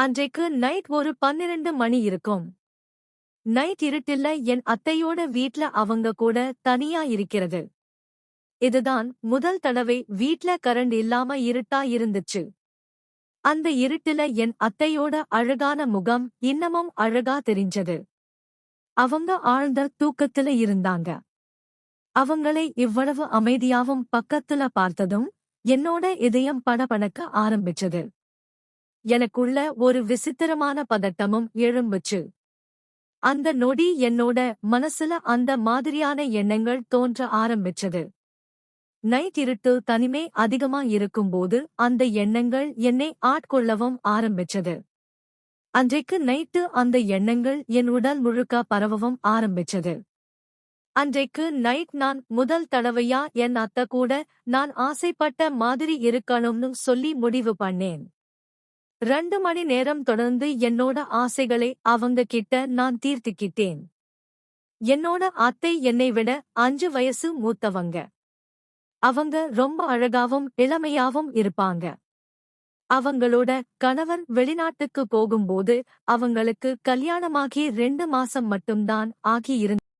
அன்றைக்கு நைட் ஒரு பன்னிரண்டு மணி இருக்கும். நைட் இருட்டில்ல என் அத்தையோட வீட்ல அவங்க கூட தனியா இருக்கிறது. இதுதான் முதல் தடவை வீட்ல கரண்ட் இல்லாம இருட்டா இருந்துச்சு. அந்த இருட்டுல என் அத்தையோட அழகான முகம் இன்னமும் அழகா தெரிஞ்சது. அவங்க ஆழ்ந்த தூக்கத்துல இருந்தாங்க. அவங்களை இவ்வளவு அமைதியாவும் பக்கத்துல பார்த்ததும் என்னோட இதயம் படபடக்க ஆரம்பிச்சது. எனக்குள்ள ஒரு விசித்திரமான பதட்டமும் எழும்புச்சு. அந்த நொடி என்னோட மனசுல அந்த மாதிரியான எண்ணங்கள் தோன்ற ஆரம்பிச்சது. நைட் இருட்டு தனிமை அதிகமா இருக்கும்போது அந்த எண்ணங்கள் என்னை ஆட்கொள்ளவும் ஆரம்பிச்சது. அன்றைக்கு நைட்டு அந்த எண்ணங்கள் என் உடல் முழுக்க பரவவும் ஆரம்பிச்சது. அன்றைக்கு நைட் நான் முதல் தடவையா என் அத்த கூட நான் ஆசைப்பட்ட மாதிரி இருக்கணும்னு சொல்லி முடிவு பண்ணேன். ரெண்டு மணி நேரம் தொடர்ந்து என்னோட ஆசைகளை அவங்க கிட்ட நான் தீர்த்துக்கிட்டேன். என்னோட அத்தை என்னை விட அஞ்சு வயசு மூத்தவங்க. அவங்க ரொம்ப அழகாவும் இளமையாவும் இருப்பாங்க. அவங்களோட கணவர் வெளிநாட்டுக்கு போகும்போது அவங்களுக்கு கல்யாணமாகி ரெண்டு மாசம் மட்டும்தான் ஆகியிருந்தது